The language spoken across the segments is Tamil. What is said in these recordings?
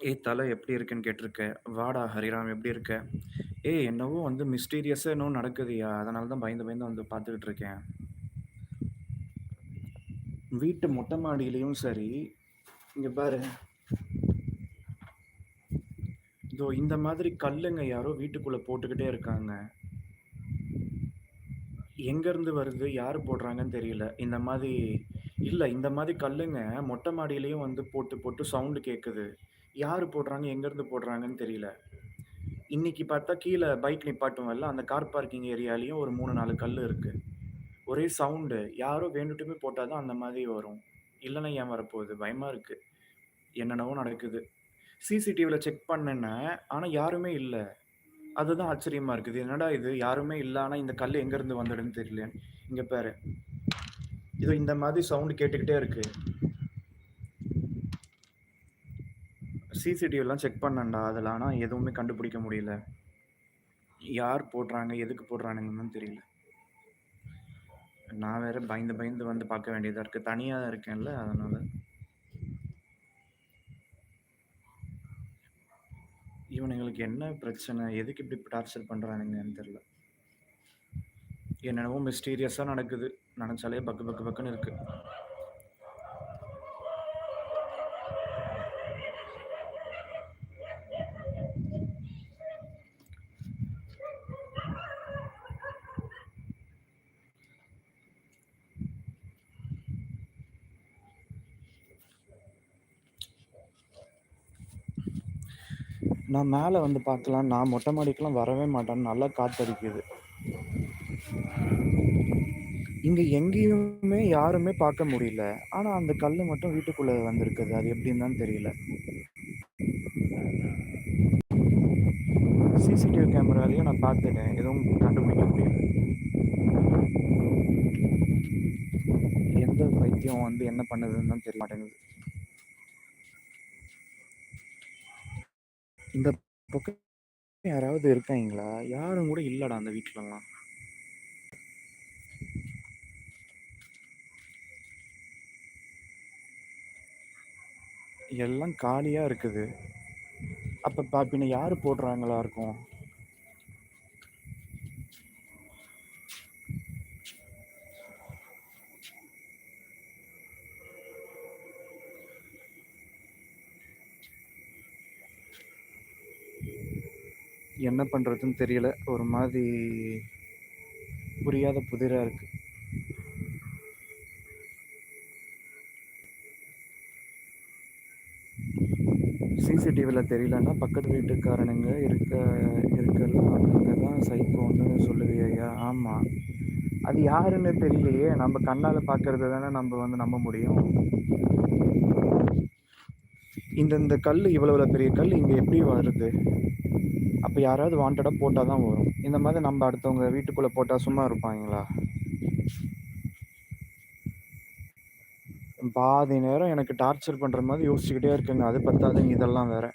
"ஏய் தல எப்படி இருக்குன்னு கேட்டிருக்க? வாடா ஹரிராம் எப்படி இருக்க? ஏய் என்னவோ வந்து மிஸ்டீரியஸா என்னவோ நடக்குதுய்யா. அதனால தான் பயந்து பயந்து வந்து பார்த்துக்கிட்டு இருக்கேன்." வீட்டு மொட்டை மாடியிலயும் சரி, இங்க பாரு. இதோ இந்த மாதிரி கல்லுங்க யாரோ வீட்டுக்குள்ள போட்டுக்கிட்டே இருக்காங்க. எங்கேருந்து வருது? யாரு போடுறாங்கன்னு தெரியல. இந்த மாதிரி இல்ல இந்த மாதிரி கல்லுங்க மொட்டை மாடியிலயும் வந்து போட்டு போட்டு சவுண்ட் கேட்குது. யார் போடுறாங்க? எங்கேருந்து போடுறாங்கன்னு தெரியல. இன்னைக்கு பார்த்தா கீழே பைக் நிப்பாட்டுவோம்ல, அந்த கார் பார்க்கிங் ஏரியாலையும் ஒரு மூணு நாலு கல் இருக்கு. ஒரே சவுண்டு. யாரோ வேண்டுட்டுமே போட்டால் தான் அந்த மாதிரி வரும். இல்லைன்னா ஏன் வரப்போகுது? பயமாக இருக்கு. என்னென்னவோ நடக்குது. சிசிடிவியில் செக் பண்ணேன்னேன். ஆனால் யாருமே இல்லை அதுதான் ஆச்சரியமா இருக்குது. என்னடா இது யாருமே இல்லை ஆனால் இந்த கல் எங்கேருந்து வந்துடுன்னு தெரியல. இங்கே பாரு. இதோ இந்த மாதிரி சவுண்டு கேட்டுக்கிட்டே இருக்குது சிசிடிவிலாம் செக் பண்ணேன்டா. அதில் ஆனால் எதுவுமே கண்டுபிடிக்க முடியல. யார் போடுறாங்க? எதுக்கு போடுறானுங்கன்னு தெரியல. நான் வேற பயந்து பயந்து வந்து பார்க்க வேண்டியதாக இருக்குது தனியாக தான் இருக்கேன்ல அதனால் இவனுங்களுக்கு என்ன பிரச்சனை? எதுக்கு இப்படி டார்ச்சர் பண்ணுறானுங்கன்னு தெரியல. என்னென்னவோ மிஸ்டீரியஸாக நடக்குது. நினச்சாலே பக்கு பக்கு பக்குன்னு இருக்குது நான் மேலே வந்து பார்க்கலாம். நான் மொட்டை மாடிக்கெலாம் வரவே மாட்டேன். நல்லா காத்தடிக்குது. இங்கே எங்கேயுமே யாருமே பார்க்க முடியல. ஆனால் அந்த கல் மட்டும் வீட்டுக்குள்ளே வந்திருக்குது. அது எப்படின்னு தான் தெரியல. சிசிடிவி கேமராலையும் நான் பார்த்துட்டேன். எதுவும் கண்டுபிடிக்க முடியல. எந்த பைத்தியம் வந்து என்ன பண்ணுதுன்னு தான் தெரிய மாட்டேங்குது. இந்த பக்கம் யாராவது இருக்காய்ங்களா? யாரும் கூட இல்லடா அந்த வீட்லலாம். எல்லாம் காலியாக இருக்குது. அப்போ பாப்பின யார் போடுறாங்களா இருக்கும்? என்ன பண்ணுறதுன்னு தெரியல. ஒரு மாதிரி புரியாத புதிராக இருக்குது சிசிடிவியில் தெரியலன்னா, பக்கத்து வீட்டுக்காரனுங்க இருக்க இருக்கலாம். அவங்க தான் சைக்கோன்னு சொல்லுவியய்யா? ஆமாம் அது யாருன்னு தெரியலையே! நம்ம கண்ணால் பார்க்கறத தானே நம்ம வந்து நம்ப முடியும். இந்த இந்த இவ்வளோ பெரிய கல் இங்கே எப்படி வருது? அப்போ யாராவது வாண்டடாக போட்டால் தான் வரும். இந்த மாதிரி நம்ம அடுத்தவங்க வீட்டுக்குள்ளே போட்டால் சும்மா இருப்பாங்களா பாதி நேரம் எனக்கு டார்ச்சர் பண்ணுற மாதிரி யோசிச்சுக்கிட்டே இருக்குங்க. அது பத்தாதுன்னு இதெல்லாம் வேற.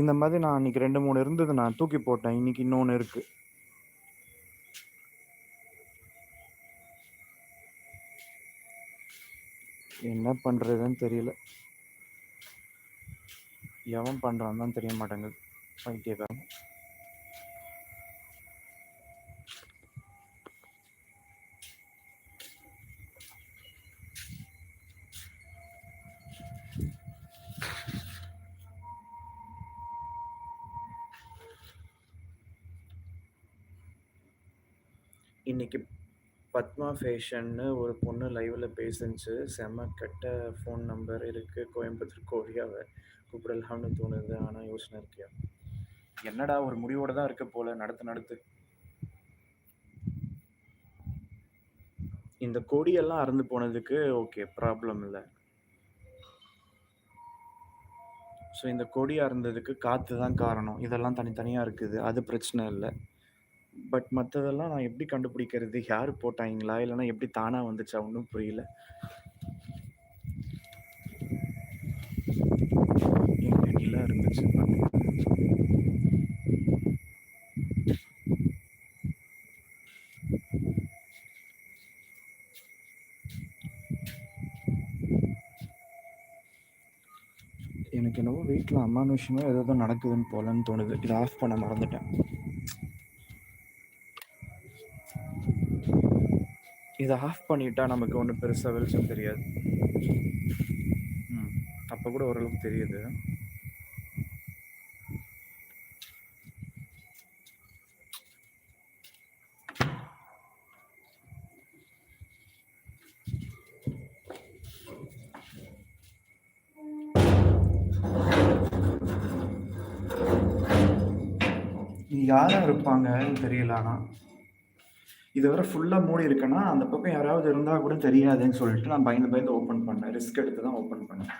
இந்த மாதிரி நான் இன்னைக்கு ரெண்டு மூணு இருந்தது நான் தூக்கி போட்டேன். இன்னைக்கு இன்னொன்று இருக்குது என்ன பண்ணுறதுன்னு தெரியல. எவன் பண்ணுறான்னு தான் தெரிய மாட்டேங்குது. பைத்தியக்காரன். இன்னைக்கு பத்மா ஃபேஷன்னு ஒரு பொண்ணு லைவ்ல பேசுனுச்சு. செம்ம கெட்ட ஃபோன் நம்பர் இருக்கு. கோயம்புத்தூர் கோழியாவ கூப்பிடலாம்னு தோணுது. ஆனா யோசனை இருக்குயா. என்னடா ஒரு முடிவோட தான் இருக்க போல. நடத்து நடத்து. இந்த கொடியெல்லாம் அறுந்து போனதுக்கு ஓகே. ப்ராப்ளம் இல்ல. ஸோ இந்த கொடி அறுந்ததுக்கு காத்து தான் காரணம். இதெல்லாம் தனித்தனியா இருக்குது. அது பிரச்சனை இல்ல. பட் மற்றதெல்லாம் நான் எப்படி கண்டுபிடிக்கிறது? யார் போட்டாங்களா? இல்லைன்னா எப்படி தானாக வந்துச்சா? ஒன்றும் புரியல. இருந்துச்சு. எனக்கு என்னவோ வீட்டில் அம்மானுஷயமோ ஏதோ நடக்குதுன்னு போலன்னு தோணுது. இதை ஆஃப் பண்ண மறந்துட்டேன். இதை ஆஃப் பண்ணிட்டா நமக்கு ஒன்றும் பெருசாக வெளிச்சம் தெரியாது. ம் அப்போ கூட ஓரளவுக்கு தெரியுது. யாரும் இருப்பாங்கன்னு தெரியல ஆனால் இது வரை ஃபுல்லாக மூடி இருக்கேன்னா அந்த பக்கம் யாராவது இருந்தால் கூட தெரியாதுன்னு சொல்லிட்டு நான் பயந்து பயந்து ஓப்பன் பண்ணேன். ரிஸ்க் எடுத்து தான் ஓப்பன் பண்ணேன்.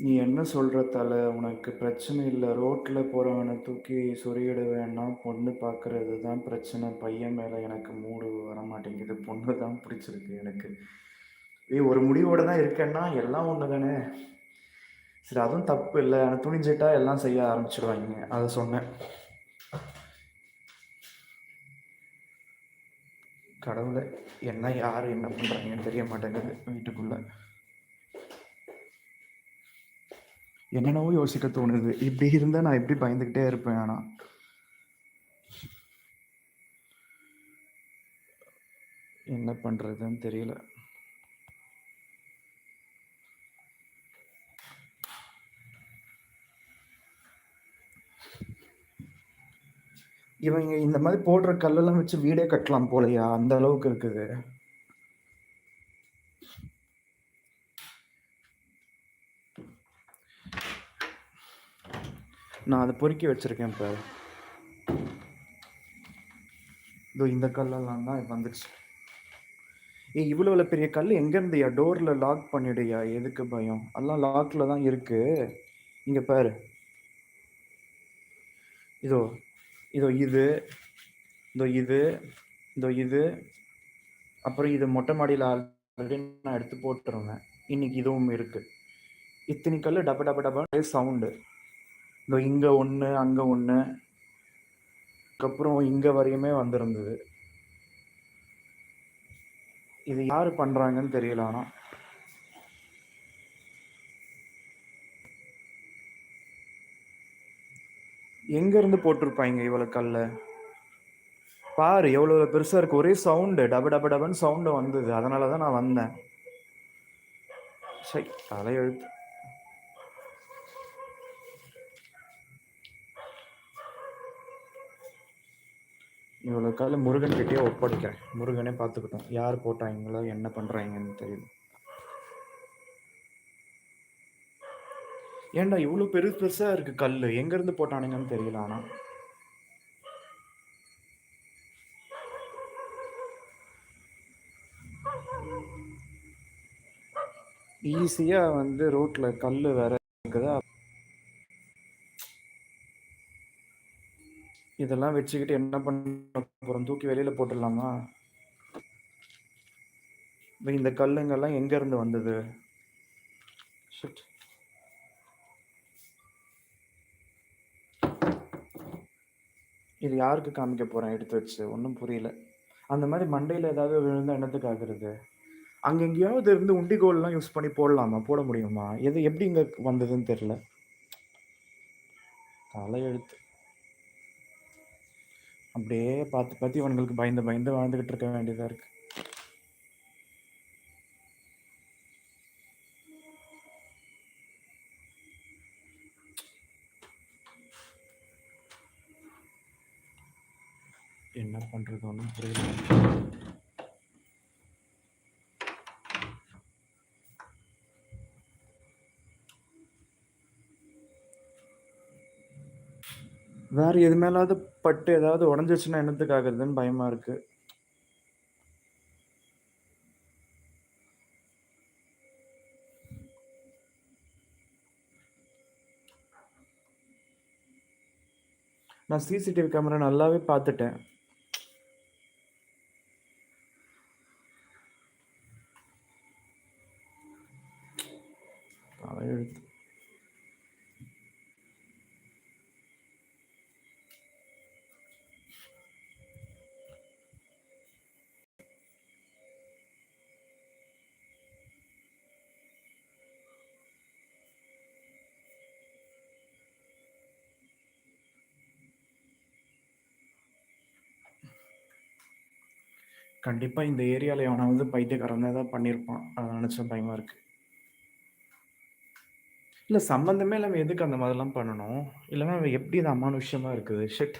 நீ என்ன சொல்ற தல? உனக்கு பிரச்சனை இல்ல. ரோட்ல போறவன தூக்கி சொறியிடுவேன்னா, பொண்ணு பார்க்குறது தான் பிரச்சனை. பையன் மேல எனக்கு மூடு வரமாட்டேங்குது. பொண்ணு தான் பிடிச்சிருக்கு எனக்கு. ஏய் ஒரு முடிவோட தான் இருக்கேன்னா, எல்லாம் ஒண்ணு தானே! சரி அதுவும் தப்பு இல்ல. ஆனா துணிஞ்சிட்டா எல்லாம் செய்ய ஆரம்பிச்சுருவாய்ங்க. அத சொன்னேன். கடவுளே! என்ன யாரு என்ன பண்றாங்கன்னு தெரிய மாட்டேங்குது வீட்டுக்குள்ள. என்னென்னவோ யோசிக்க தோணுது. இப்படி இருந்தால் நான் எப்படி பயந்துகிட்டே இருப்பேன் ஆனால் என்ன பண்ணுறதுன்னு தெரியல. இவங்க இந்த மாதிரி போடுற கல்லெல்லாம் வச்சு வீடே கட்டலாம் போலையா அந்த அளவுக்கு இருக்குது. நான் அதை பொறுக்கி வச்சுருக்கேன் பாரு. இதோ இந்த கல்லெல்லாம் தான் வந்துச்சு ஏய் இவ்வளோ பெரிய கல் எங்கேருந்துயா? டோரில் லாக் பண்ணிடுயா. எதுக்கு பயம்? எல்லாம் லாக்கில் தான் இருக்குது இங்கே பாரு. இதோ இதோ இது, இதோ இது, இதோ இது. அப்புறம் இது மொட்டை மாடியில் ஆல்ரெடி நான் எடுத்து போட்டுருவேன். இன்னைக்கு இதுவும் இருக்குது இத்தனை கல்லு டப டப டபன்னு சவுண்டு. இந்த இங்க 1, அங்க 1. அதுக்கப்புறம் இங்க வரையுமே வந்திருந்தது. இது யாரு பண்றாங்கன்னு தெரியல ஆனா. எங்க இருந்து போட்டிருப்பாய்ங்க இவ்வளவு கல்ல? பாரு எவ்வளவு பெருசா இருக்கு. ஒரே சவுண்டு. டப டப டபன்னு சவுண்டு வந்தது. அதனால தான் நான் வந்தேன். சரி தலையெழுத்து. இவ்வளவு கால முருகன் கிட்டயே ஒப்படைக்கிறேன். முருகனே பாத்துக்கிட்டோம் யார் போட்டாங்களோ என்ன பண்றாங்கன்னு தெரியல. ஏன்டா இவ்வளவு பெருசு பெருசா இருக்கு கல்லு. எங்க இருந்து போட்டானுங்கன்னு தெரியல ஆனா. ஈஸியா வந்து ரோட்ல கல்லு வேற இருக்குதா? இதெல்லாம் வச்சுக்கிட்டு என்ன பண்ண போகிறோம் தூக்கி வெளியில போட்டுடலாமா இந்த கல்லுங்கெல்லாம் எங்க இருந்து வந்தது? ஷிட்! இது யாருக்கு காமிக்க போறேன் எடுத்து வச்சு? ஒன்றும் புரியல. அந்த மாதிரி மண்டையில் ஏதாவது விழுந்தா என்னத்துக்கு ஆகுறது? அங்கே எங்கேயாவது இருந்து உண்டிகோல்லாம் யூஸ் பண்ணி போடலாமா? போட முடியுமா? எது எப்படி இங்கே வந்ததுன்னு தெரியல. தலையெழுத்து. அப்படியே பார்த்து பார்த்து இவன்களுக்கு பயந்து பயந்து வாழ்ந்துகிட்டு இருக்க வேண்டியதா இருக்கு. என்ன பண்றது ஒன்றும் புரியல. வேற எது மேலாவது பட்டு ஏதாவது உடஞ்சிச்சுன்னா என்னத்துக்கு ஆகுறதுன்னு பயமா இருக்கு. நான் சிசிடிவி கேமரா நல்லாவே பார்த்துட்டேன். கண்டிப்பா இந்த ஏரியால எவனாவது பைத்தியக்காரன் தான் ஏதாவது பண்ணியிருப்பான். அத நெனச்சா பயமா இருக்கு. இல்ல சம்மந்தமே இல்லாம எதுக்கு அந்த மாதிரிலாம் பண்ணணும்? இல்லன்னா அவன் எப்படி இது அமானுஷ்யமா இருக்குது? ஷிட்!